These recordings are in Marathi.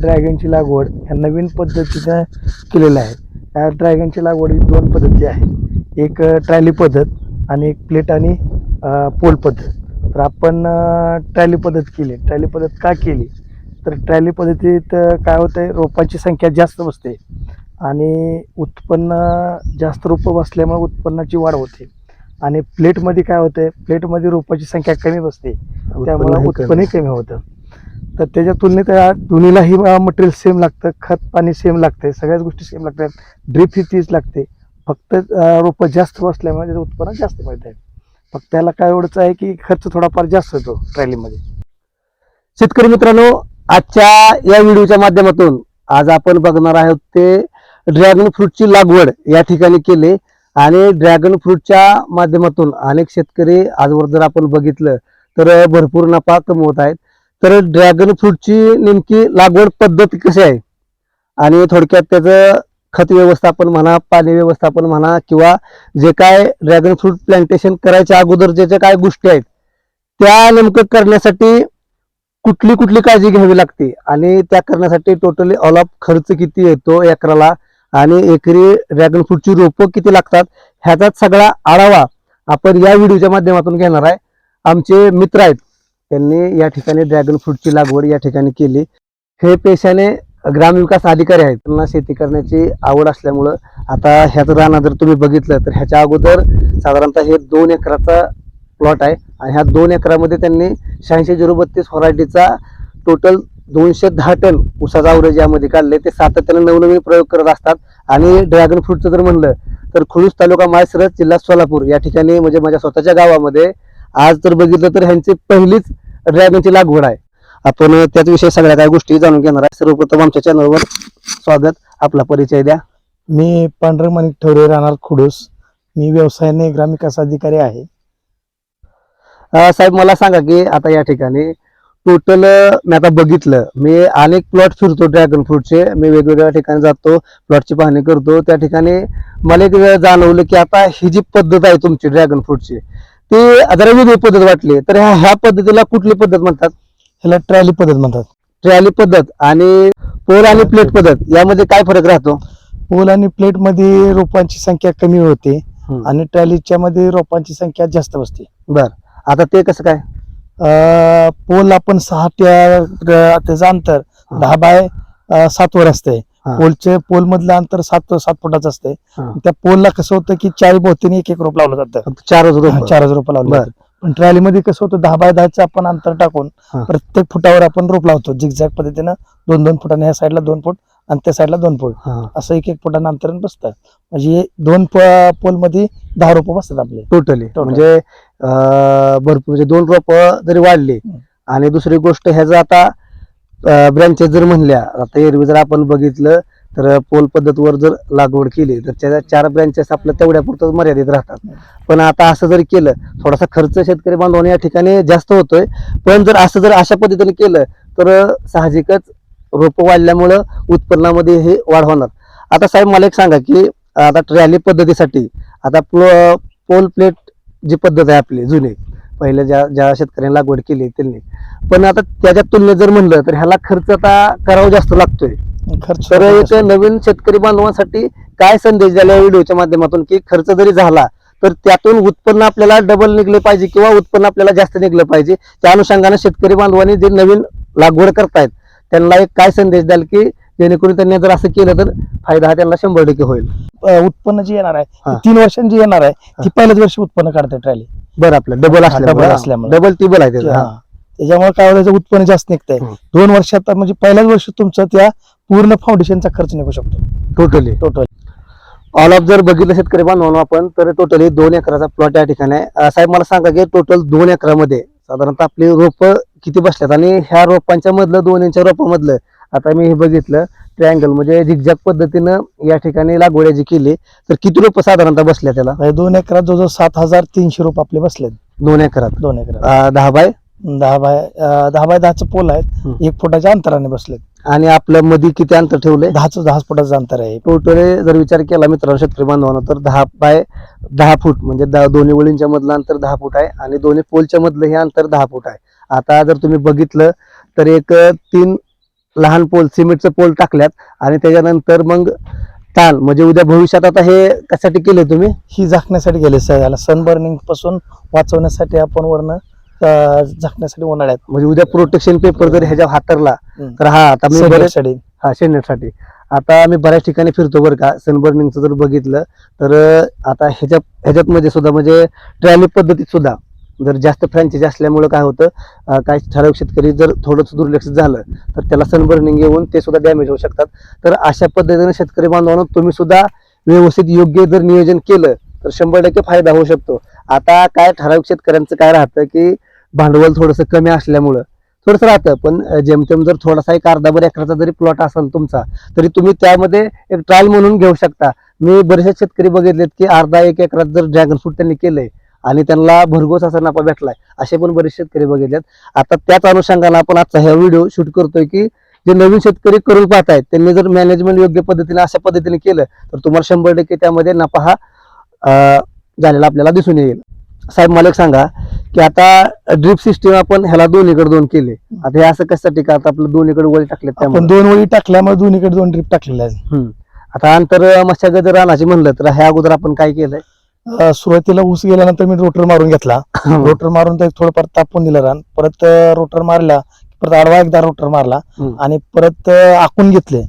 ड्रॅगनची लागवड ह्या नवीन पद्धतीनं केलेलं आहे. या ड्रॅगनची लागवड दोन पद्धती आहे एक ट्रॅली पद्धत आणि एक प्लेट आणि पोल पद्धत. तर आपण ट्रॅली पद्धत केली. ट्रॅली पद्धत का केली? तर ट्रॅली पद्धतीत काय होतं आहे रोपांची संख्या जास्त बसते आणि उत्पन्न जास्त रोपं बसल्यामुळे उत्पन्नाची वाढ होते. आणि प्लेटमध्ये काय होतं प्लेटमध्ये रोपाची संख्या कमी बसते. त्यामुळे. उत्पन्नही कमी होतं. तर त्याच्या तुलनेत या दोन्हीलाही मटेरियल सेम लागतं. खत पाणी सेम लागतं सगळ्याच गोष्टी सेम लागतात. ड्रीप ही तीच लागते. फक्त रोपं जास्त बसल्यामुळे त्याचं उत्पन्न जास्त मिळत आहे. फक्त त्याला काय एवढंच आहे की खर्च थोडाफार जास्त होतो ट्रॅलीमध्ये. शेतकरी मित्रांनो आजच्या या व्हिडिओच्या माध्यमातून आज आपण बघणार आहोत ते ड्रॅगन फ्रूटची लागवड या ठिकाणी केली आणि ड्रॅगन फ्रूटच्या माध्यमातून अनेक शेतकरी आजवर जर आपण बघितलं तर भरपूर नफा कमवत आहेत. तर ड्रॅगन फ्रूटची नेमकी लागवड पद्धत कशी आहे? आणि थोडक्यात त्याचं खत व्यवस्थापन म्हणा पाणी व्यवस्थापन म्हणा किंवा जे काय ड्रॅगन फ्रूट प्लांटेशन करायच्या अगोदर ज्याच्या काय गोष्टी आहेत त्या नेमकं करण्यासाठी कुठली कुठली काळजी घ्यावी लागते? आणि त्या करण्यासाठी टोटली ऑल ऑफ खर्च किती येतो एकराला? आणि एकरी ड्रॅगन फ्रूटची रोपं किती लागतात? ह्याचाच सगळा आढावा आपण या व्हिडिओच्या माध्यमातून घेणार आहे. आमचे मित्र आहेत त्यांनी या ठिकाणी ड्रॅगन फ्रूटची लागवड या ठिकाणी केली. हे पेशाने ग्रामविकास अधिकारी आहेत. त्यांना शेती करण्याची आवड असल्यामुळं आता ह्याचं रान जर तुम्ही बघितलं तर ह्याच्या अगोदर साधारणतः हे दोन एकराचा प्लॉट आहे आणि ह्या दोन एकरामध्ये त्यांनी शहाऐंशी झिरो बत्तीस व्हरायटीचा टोटल दोनशे दहा टन ऊसाचा अवरेज यामध्ये काढले. ते सातत्याने नवनवीन प्रयोग करत असतात. आणि ड्रॅगन फ्रूटचं जर म्हणलं तर खुळूस तालुका माळसरस जिल्हा सोलापूर या ठिकाणी म्हणजे माझ्या स्वतःच्या गावामध्ये आज जर बघितलं तर ह्यांची पहिलीच ड्रॅगनची लागवड आहे. आपण त्याच विषयी सगळ्या काही गोष्टी जाणून घेणार आहे. सर्वप्रथम आमच्या चॅनलवर स्वागत. आपला परिचय द्या. मी पांढरं मणिक ठेवरे राहणार खुडूस. मी व्यवसायाने ग्रामविकास अधिकारी आहे. साहेब मला सांगा की आता या ठिकाणी टोटल मी आता बघितलं. मी अनेक प्लॉट फिरतो ड्रॅगन फ्रूटचे मी वेगवेगळ्या ठिकाणी जातो प्लॉटची पाहणी करतो. त्या ठिकाणी मला एक जाणवलं की आता ही जी पद्धत आहे तुमची ड्रॅगन फ्रूटची ती जरा वेगळी पद्धत वाटली तर ह्या ह्या पद्धतीला कुठली पद्धत म्हणतात ह्याला ट्रॅली पद्धत म्हणतात ट्रॅली पद्धत आणि पोल आणि प्लेट पद्धत यामध्ये काय फरक राहतो पोल आणि प्लेटमध्ये रोपांची संख्या कमी होते. आणि ट्रॅलीच्या मध्ये रोपांची संख्या जास्त बसते बर आता ते कसं काय अं, पोल आपण सहा त्या त्याचं अंतर. दहा बाय अं, सात वर असते. पोलचे पोल मधलं अंतर सात सात फुटाचं असते. त्या पोलला कसं होतं की चाळी भोवतीने एक एक रोप लावलं जातं. चारच रोप चार हजार रोप लावलं. जातं पण ट्रॅलीमध्ये कसं होतं दहा बाय दहाचं आपण अंतर टाकून. प्रत्येक फुटावर आपण रोप लावतो. झिगझॅग पद्धतीनं दोन दोन फुटाने ह्या साईडला दोन फूट आणि त्या साईडला दोन फूट. असं एक एक फुटानं अंतरण बसतं. म्हणजे दोन पोलमध्ये दहा रोप बसतात आपले. टोटली. म्हणजे भरपूर म्हणजे दोन रोप जरी वाढली. आणि दुसरी गोष्ट ह्याचं आता ब्रँचेस जर म्हणल्या आता एरवी जर आपण बघितलं तर पोल पद्धतवर जर लागवड केली तर त्याच्या चार ब्रँचेस आपल्या तेवढ्यापुरतं मर्यादित राहतात. पण आता असं जर केलं थोडासा खर्च शेतकरी बांधवांना या ठिकाणी जास्त होतोय पण जर असं जर अशा पद्धतीने केलं तर साहजिकच रोपं वाढल्यामुळं उत्पन्नामध्ये हे वाढ होणार. आता साहेब मला एक सांगा की आता ट्रॅली पद्धतीसाठी आता पोल प्लेट जी पद्धत आहे आपली जुनी पहिले ज्या ज्या शेतकऱ्यांनी लागवड केली त्यांनी. पण आता त्याच्या तुलनेत जर म्हणलं तर ह्याला खर्च आता करावा जास्त लागतोय. खर्च तर एक नवीन शेतकरी बांधवांसाठी काय संदेश द्यायला व्हिडिओच्या माध्यमातून की खर्च जरी झाला तर त्यातून उत्पन्न आपल्याला डबल निघले पाहिजे किंवा उत्पन्न आपल्याला जास्त निघलं पाहिजे. त्या अनुषंगाने शेतकरी बांधवांनी जे नवीन लागवड करतायत त्यांना एक काय संदेश द्याल की जेणेकरून त्यांनी जर असं केलं तर फायदा हा त्यांना शंभर टक्के होईल. उत्पन्न जे येणार आहे तीन वर्षांची येणार आहे ती पहिल्याच वर्षी उत्पन्न काढते ट्रॅली बरं आपलं डबल double असल्यामुळे. डबल टिबल आहे त्याचं हा. त्याच्यामुळे काय होतं उत्पन्न जास्त निघतंय. हम्म. दोन वर्षात म्हणजे पहिल्याच वर्षी तुमचा त्या पूर्ण फाउंडेशनचा खर्च निघू शकतो. टोटली टोटल ऑल ऑफ जर बघितलं शेतकरी बांधवांनो आपण तर टोटली दोन एकराचा प्लॉट या ठिकाणी आहे. अं, साहेब मला सांगा की टोटल दोन एकरामध्ये साधारणतः आपली रोप किती बसल्यात? आणि ह्या रोपांच्या मधलं दोन इंच्या रोपामधलं आता मी हे बघितलं ट्रँगल म्हणजे झिगझॅग पद्धतीनं या ठिकाणी लागवड जी केली तर किती रोप साधारणतः बसल्या त्याला? दोन एकरात जवळजवळ सात हजार तीनशे रुपये आपले बसलेत. दोन एकरात? दोन एकरात. अं, दहा बाय? दहा बाय अं, दहा बाय दहाचं पोल आहेत. हम्म. एक फुटाच्या अंतराने बसलेत. आणि आपलं मध्ये किती अंतर ठेवलंय? दहाच दहा फुटाचं अंतर आहे. टोटली जर विचार केला मित्रांनो शेतकरी बांधवांना तर दहा बाय दहा फूट म्हणजे द- दोन्ही वळींच्या मधलं अंतर दहा फूट आहे आणि दोन्ही पोलच्या मधलं हे अंतर दहा फूट आहे. आता जर तुम्ही बघितलं तर एक तीन लहान पोल सिमेंटचं पोल टाकल्यात आणि त्याच्यानंतर मग ताल म्हणजे उद्या भविष्यात आता हे कशासाठी केले तुम्ही? ही झाकण्यासाठी गेले सर. याला सनबर्निंगपासून वाचवण्यासाठी आपण वरनं अं, झाकण्यासाठी उन्हाळ्यात. म्हणजे उद्या प्रोटेक्शन पेपर जर ह्याच्या हातरला हम्म. तर हा आता मी बरेच साठी. हा शेणण्यासाठी आता मी बऱ्याच ठिकाणी फिरतो बरं का. सनबर्निंगचं जर बघितलं तर अं, आता ह्याच्या ह्याच्यात मध्ये सुद्धा म्हणजे ट्रॅली पद्धतीत सुद्धा जर जास्त फ्रँचायझी असल्यामुळं काय होतं काही ठराविक शेतकरी जर थोडंसं दुर्लक्ष झालं तर त्याला सनबर्निंग येऊन ते सुद्धा डॅमेज होऊ शकतात. तर अशा पद्धतीने शेतकरी बांधवांनो तुम्ही सुद्धा व्यवस्थित योग्य जर नियोजन केलं तर शंभर टक्के फायदा होऊ शकतो. आता काय ठराविक शेतकऱ्यांचं काय राहतं की भांडवल थोडंसं कमी असल्यामुळं. थोडंसं राहतं पण जेमतेम जर थोडासा एक अर्धाभर एकराचा जरी प्लॉट असेल तुमचा तरी तुम्ही त्यामध्ये एक ट्रायल म्हणून घेऊ शकता. मी बरेचसे शेतकरी बघितलेत की अर्धा एक एकरात जर ड्रॅगन फ्रूट त्यांनी केलंय आणि त्यांना भरघोस असा नफा भेटलाय. असे पण बरेच शेतकरी बघितलेत. आता त्याच अनुषंगाने आपण आजचा हा व्हिडिओ शूट करतोय की जे नवीन शेतकरी करून पाहतायत त्यांनी जर मॅनेजमेंट योग्य पद्धतीने अशा पद्धतीने केलं तर तुम्हाला शंभर टक्के त्यामध्ये नफा हा झालेला आपल्याला दिसून येईल. साहेब मला एक सांगा की आता ड्रिप सिस्टीम आपण ह्याला दोन्हीकडे दोन केले. आता हे असं कशासाठी का? आता आपलं दोन्हीकडे वळी टाकले आपण त्यामुळे. दोन वळी टाकल्यामुळे दोन्हीकडे दोन ट्रिप टाकलेल्या आहेत. आता अंतर मशागत जर रानाची म्हणलं तर ह्या अगोदर आपण काय केलंय? सुरुवातीला ऊस गेल्यानंतर मी रोटर मारून घेतला. रोटर मारून ते थोडंफार तापून दिलं रान. परत रोटर मारला परत आडवा एकदा रोटर मारला. आणि परत आखून घेतले.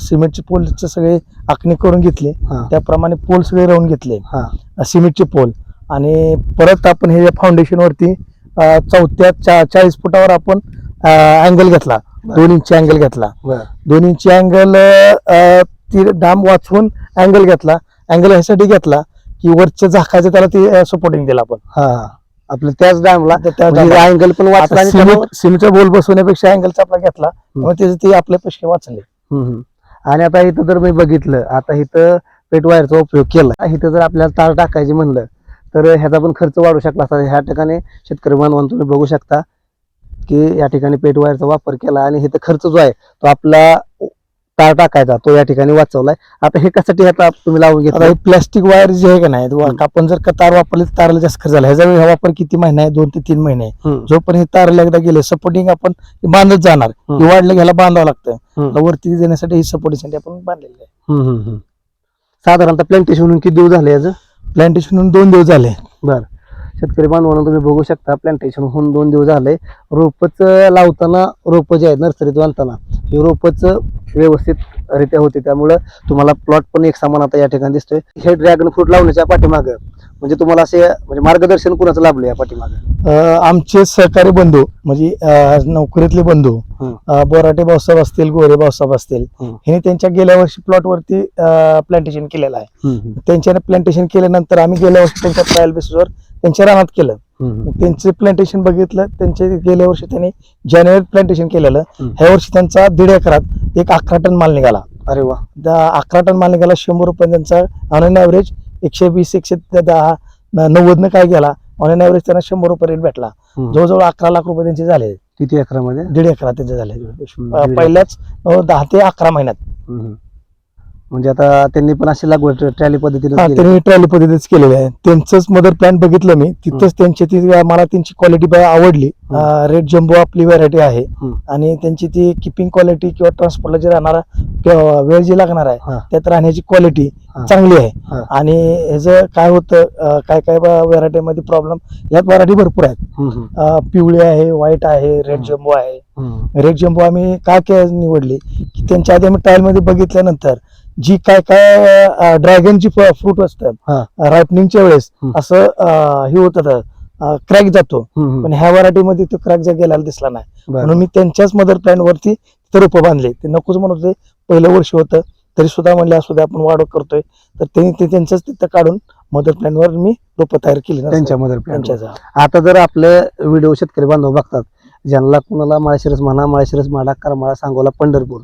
सिमेंटचे पोलचे सगळे आखणी करून घेतली. त्याप्रमाणे पोल सगळे राहून घेतले. सिमेंटचे पोल. आणि परत आपण हे फाउंडेशन वरती चौथ्या चा, चाळीस फुटावर आपण अँगल घेतला. दोन इंची अँगल घेतला. दोन इंची अँगल ती डाम वाचवून अँगल घेतला. अँगल ह्यासाठी घेतला. की वरच्या झाकाचं त्याला ती सपोर्टिंग दिला आपण. हा. आपलं त्याच डॅमला त्या म्हणजे अँगल पण वाचला सिमेंटचा बोल बसवण्यापेक्षा अँगलचा आपला घेतला त्याचे ते आपले पैसे वाचले. आणि आता इथं जर मी बघितलं आता इथं पेट वायरचा उपयोग केला. इथं जर आपल्याला तार टाकायचे म्हणलं तर ह्याचा पण खर्च वाढू शकला असता. ह्या ठिकाणी शेतकरी बांधवांना तुम्ही बघू शकता की या ठिकाणी पेट वायरचा वापर केला आणि इथं खर्च जो आहे तो आपला तार टाकायचा तो या ठिकाणी वाचवलाय. आता हे कशासाठी ह्याचा तुम्ही लावून आता घेतला हे प्लॅस्टिक वायर जे आहे का नाही. आपण जर का तार वापरली तर तारला जास्त खर्च झाला. ह्याचा वेळ वापर किती महिना आहे? दोन ते तीन महिने जोपर्यंत हे तारला एकदा गेले सपोर्टिंग आपण बांधत जाणार. हे वाढलं घ्यायला बांधावं लागतं. आता वरती देण्यासाठी ही सपोर्टिंगसाठी आपण बांधलेलं आहे. साधारणतः प्लांटेशन किती दिवस झाले याचं? प्लांटेशन दोन दिवस झाले. बर. शेतकरी बांधवांना तुम्ही बघू शकता प्लांटेशन होऊन दोन दिवस झाले. रोपच लावताना रोप जे आहेत नर्सरीत बांधताना हे रोपच व्यवस्थित रित्या होते. त्यामुळं तुम्हाला प्लॉट पण एक समान आता या ठिकाणी दिसतोय. हे ड्रॅगन फ्रूट लावण्याच्या पाठीमागं म्हणजे तुम्हाला असे म्हणजे मार्गदर्शन कुणाचं लाभलं या पाठीमागं? आमचे सहकारी बंधू म्हणजे नोकरीतले बंधू बोराटे भाऊसाहेब असतील गोरे भाऊसाहेब असतील. हे. त्यांच्या गेल्या वर्षी प्लॉट वरती प्लांटेशन केलेलं आहे. त्यांच्याने प्लांटेशन केल्यानंतर आम्ही गेल्या वर्षी त्यांच्या ट्रायल बेसिसवर त्यांच्या रानात केलं. मग त्यांचे प्लांटेशन बघितलं. त्यांचे गेल्या वर्षी त्यांनी जानेवारीत प्लांटेशन केलेलं. ह्या वर्षी त्यांचा दीड एकरात एक अकरा टन माल निघाला. अरे वा. अकरा टन माल निघाला शंभर रुपये त्यांचा ऑन ॲव्हरेज एकशे वीस एकशे दहा नव्वदनं काय गेला ऑन ॲव्हरेज त्यांना शंभर रुपये रेट भेटला. जवळजवळ अकरा लाख रुपये त्यांचे झाले. किती अकरामध्ये दीड एकरा त्यांचे झाले. पहिल्याच दहा ते अकरा महिन्यात. म्हणजे आता त्यांनी पण अशी लागवड ट्रॅली पद्धतीने हा. त्यांनी ट्रॅली पद्धतीच केलेलं आहे त्यांचंच मदर प्लॅन बघितलं मी तिथंच त्यांची ती मला त्यांची क्वालिटी आवडली रेड जम्बो आपली व्हरायटी आहे हम्म. आणि त्यांची ती किपिंग क्वालिटी किंवा ट्रान्सपोर्टला जे राहणारा वेळ जी लागणार आहे. त्यात राहण्याची क्वालिटी हा. चांगली आहे. आणि ह्याचं काय होतं अं, काय काय व्हरायटीमध्ये प्रॉब्लेम यात व्हरायटी भरपूर आहेत अं, पिवळी आहे व्हाईट आहे रेड हम्म. जम्बो आहे. रेड जम्बो आम्ही का के निवडली की त्यांच्या आधी आम्ही ट्रायलमध्ये बघितल्यानंतर जी काय काय ड्रॅगनची फ्रूट असतात. रायपनिंगच्या वेळेस. असं हे होत क्रॅक जातो. पण ह्या व्हरायटी मध्ये तो क्रॅक जा गेलेला दिसला नाही. म्हणून मी त्यांच्याच मदर प्लॅन वरती ते रोपं बांधले. ते नकोच म्हणत होते पहिलं वर्ष होतं तरी सुद्धा म्हणले असू दे आपण वाढ करतोय. तर त्यांनी ते त्यांचंच तिथं काढून मदर प्लॅन वर मी रोपं तयार केली त्यांच्या मदर त्यांच्या आता जर आपले व्हिडिओ शेतकरी बांधव बघतात ज्यांना कुणाला माळशिरस म्हणा माळशिरस माडा करमाळा सांगोला पंढरपूर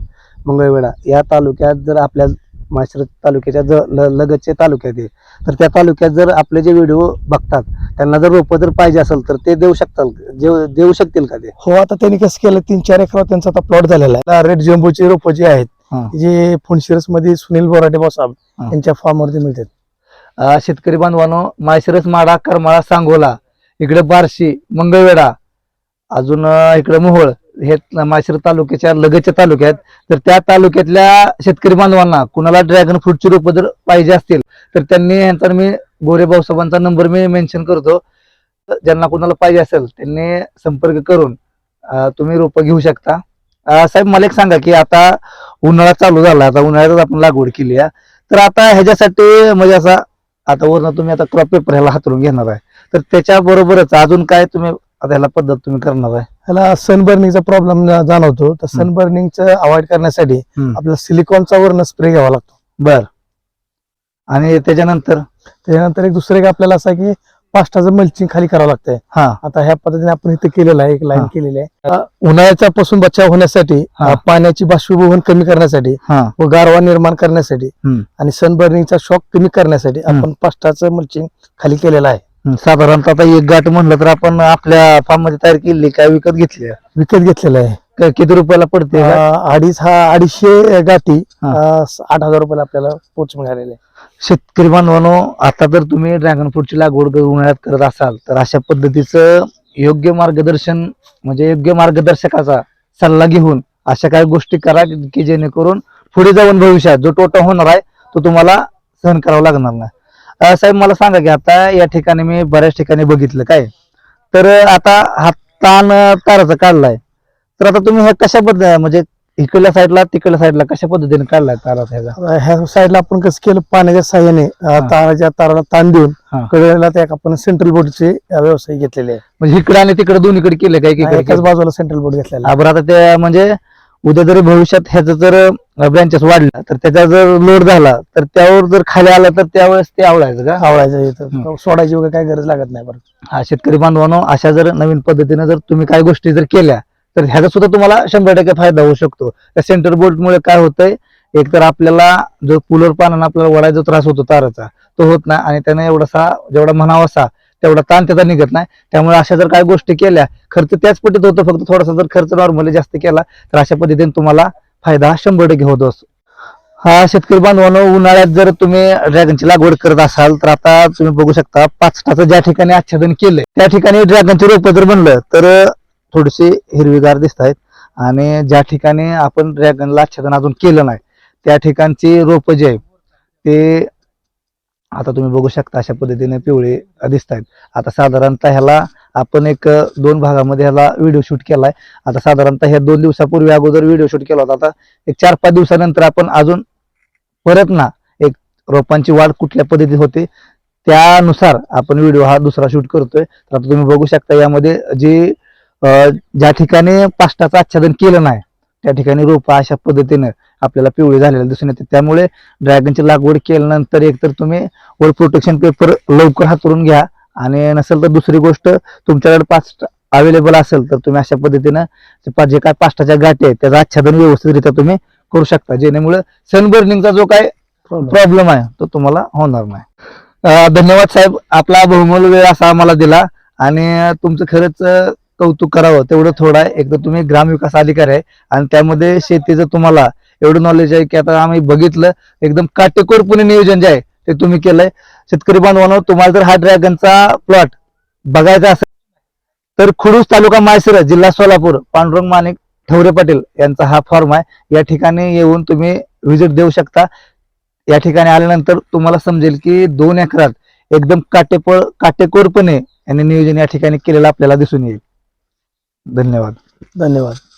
मंगळवेढा या तालुक्यात जर आपल्या माळशिरस तालुक्याच्या ज ल- लगतचे तालुक्यात आहे तर त्या तालुक्यात जर आपले जे व्हिडिओ बघतात त्यांना जर रोपं जर पाहिजे असेल तर ते देऊ शकतात जे- देऊ शकतील का ते हो आता त्यांनी कसं केलं तीन चार एकर त्यांचा आता प्लॉट झालेला आहे रेड जम्बोची रोपं जी आहेत. जे फुणशिरसमध्ये सुनील बोराटे साहेब हा. यांच्या फार्म वरती मिळतात शेतकरी बांधवांनो माळशिरस माडा करमाळा सांगोला इकडे बार्शी मंगळवेढा अजून इकडे मोहोळ हे माशिर तालुक्याच्या लगतच्या तालुक्यात तर त्या तालुक्यातल्या शेतकरी बांधवांना कुणाला ड्रॅगन फ्रूटची रोपं जर पाहिजे असतील तर त्यांनी यांचा मी गोरे भाऊसाहेबांचा नंबर मी मेन्शन करतो. ज्यांना कुणाला पाहिजे असेल त्यांनी संपर्क करून तुम्ही रोपं घेऊ शकता. साहेब मला एक सांगा की आता उन्हाळा चालू झाला आता उन्हाळ्यातच आपण लागवड केली आहे. तर आता ह्याच्यासाठी म्हणजे असा आता वरनं तुम्ही आता क्रॉप पेपर ह्याला हातरून घेणार आहे. तर त्याच्या बरोबरच अजून काय तुम्ही आता ह्याला पद्धत तुम्ही करणार आहे. ह्याला सनबर्निंगचा प्रॉब्लेम जाणवतो. तर सनबर्निंगचं अवॉइड करण्यासाठी हम्म. आपल्याला सिलिकॉनचा वर्ण स्प्रे घ्यावा लागतो. बर. आणि त्याच्यानंतर? त्याच्यानंतर एक दुसरं एक आपल्याला असं आहे की पास्टाचं मल्चिंग खाली करावं लागतंय. हा. आता ह्या पद्धतीने आपण इथे केलेलं आहे एक लाईन हा. केलेली आहे. अ, उन्हाळ्याच्या पासून बचाव होण्यासाठी हा. अ, पाण्याची बाष्पीभवन कमी करण्यासाठी हा. व गारवा निर्माण करण्यासाठी हम्म. आणि सनबर्निंगचा शॉक कमी करण्यासाठी हम्म. आपण पास्टाचं मल्चिंग खाली केलेलं आहे. साधारणतः आता एक गाठ म्हणलं तर आपण आपल्या फार्ममध्ये तयार केली काय विकत घेतली? विकत घेतलेलं आहे काय किती रुपयाला पडते? अ, अडीच हा अडीचशे गाठी. अ, आठ हजार रुपयाला आपल्याला पोच मिळालेले. शेतकरी बांधवांनो आता जर तुम्ही ड्रॅगन फ्रूटची लागवड उन्हाळ्यात करत असाल तर अशा पद्धतीचं योग्य मार्गदर्शन म्हणजे योग्य मार्गदर्शकाचा सल्ला घेऊन अशा काही गोष्टी करा की जेणेकरून पुढे जाऊन भविष्यात जो तोटा होणार आहे तो तुम्हाला सहन करावा लागणार नाही साहेब मला सांगा की आता या ठिकाणी मी बऱ्याच ठिकाणी बघितलं काय तर आता हा ताण ताराचा काढलाय तर आता तुम्ही हे कशा पद्धती म्हणजे इकडल्या साईडला तिकडल्या साईडला कशा पद्धतीने काढलाय आता ह्या साईडला आपण कसं केलं पाण्याच्या साह्याने. ताराच्या ताराला ताण देऊन. कडेला त्या आपण सेंट्रल बोर्डचे व्यवसाय घेतलेले आहे म्हणजे इकडे आणि तिकडे दोन्हीकडे केले काय की एकाच बाजूला सेंट्रल बोर्ड घेतलेला. बरं आता ते म्हणजे उद्या जरी भविष्यात ह्याचं जर ब्रँचेस वाढला तर त्याचा जर लोड झाला तर त्यावर जर खाली आलं तर त्यावेळेस ते आवडायचं का? आवडायचं इथं. सोडायची वगैरे काही गरज लागत नाही बरं. हा शेतकरी बांधवांनो अशा जर नवीन पद्धतीने जर तुम्ही काही गोष्टी जर केल्या तर ह्याचा सुद्धा तुम्हाला शंभर टक्के फायदा होऊ शकतो. त्या सेंटर बोल्टमुळे काय होतंय एक तर आपल्याला जो पुलर पानानं आपल्याला वडायचा त्रास होतो ताराचा तो होत नाही आणि त्याने एवढासा जेवढा म्हणावासा तेवढा ताण त्याचा निघत नाही. त्यामुळे अशा जर काही गोष्टी केल्या खर्च त्याच पटीत होतो फक्त थोडासा जर खर्च नॉर्मली जास्त केला तर अशा पद्धतीने तुम्हाला फायदा हा शंभर टक्के होतो असतो. हा शेतकरी बांधवांनो उन्हाळ्यात जर तुम्ही ड्रॅगनची लागवड करत असाल तर आता तुम्ही बघू शकता पाचटाचं ज्या ठिकाणी आच्छादन केलंय त्या ठिकाणी ड्रॅगनचे रोप जर बनलं तर थोडीशी हिरवीगार दिसत आहेत आणि ज्या ठिकाणी आपण ड्रॅगनला आच्छादन अजून केलं नाही त्या ठिकाणची रोप जे आहे ते आता तुम्ही बघू शकता अशा पद्धतीने पिवळे दिसत आहेत आता साधारणतः ह्याला आपण एक दोन भागामध्ये ह्याला व्हिडिओ शूट केलाय. आता साधारणतः ह्या दोन दिवसापूर्वी अगोदर व्हिडिओ शूट केला होता. आता एक चार पाच दिवसानंतर आपण अजून परत ना एक रोपांची वाढ कुठल्या पद्धतीत होते त्यानुसार आपण व्हिडिओ हा दुसरा शूट करतोय. तर आता तुम्ही बघू शकता यामध्ये जे ज्या ठिकाणी पाष्टाचं आच्छादन केलं नाही त्या ठिकाणी रोपं अशा पद्धतीनं आपल्याला पिवळी झालेलं दिसून येते. त्यामुळे ड्रॅगनची लागवड केल्यानंतर एकतर तुम्ही वर प्रोटेक्शन पेपर लवकर हातरून घ्या. आणि नसेल तर दुसरी गोष्ट तुमच्याकडे पास्ट अवेलेबल असेल तर तुम्ही अशा पद्धतीनं जे काय पाष्टाच्या गाठी आहेत त्याचं आच्छादन व्यवस्थितरित्या तुम्ही करू शकता. जेणेमुळे सनबर्निंगचा जो काय. प्रॉब्लेम आहे तो तुम्हाला होणार नाही. धन्यवाद साहेब. आपला बहुमूल्य वेळ असा आम्हाला दिला. आणि तुमचं खरंच कौतुक करावं तेवढं थोडं आहे. एक तर तुम्ही ग्रामविकास अधिकारी आहे आणि त्यामध्ये शेतीचं तुम्हाला एवढं नॉलेज आहे की आता आम्ही बघितलं एकदम काटेकोरपणे नियोजन जे आहे ते तुम्ही केलंय. शेतकरी बांधवांनो तुम्हाला जर हा ड्रॅगनचा प्लॉट बघायचा असेल तर खुडूस तालुका माळशिरस जिल्हा सोलापूर पांडुरंग माणिक ठवरे पाटील यांचा हा फॉर्म आहे. या ठिकाणी येऊन तुम्ही व्हिजिट देऊ शकता. या ठिकाणी आल्यानंतर तुम्हाला समजेल की दोन एकरात एकदम काटेकोर काटेकोरपणे यांनी नियोजन या ठिकाणी केलेलं आपल्याला दिसून येईल. धन्यवाद. धन्यवाद.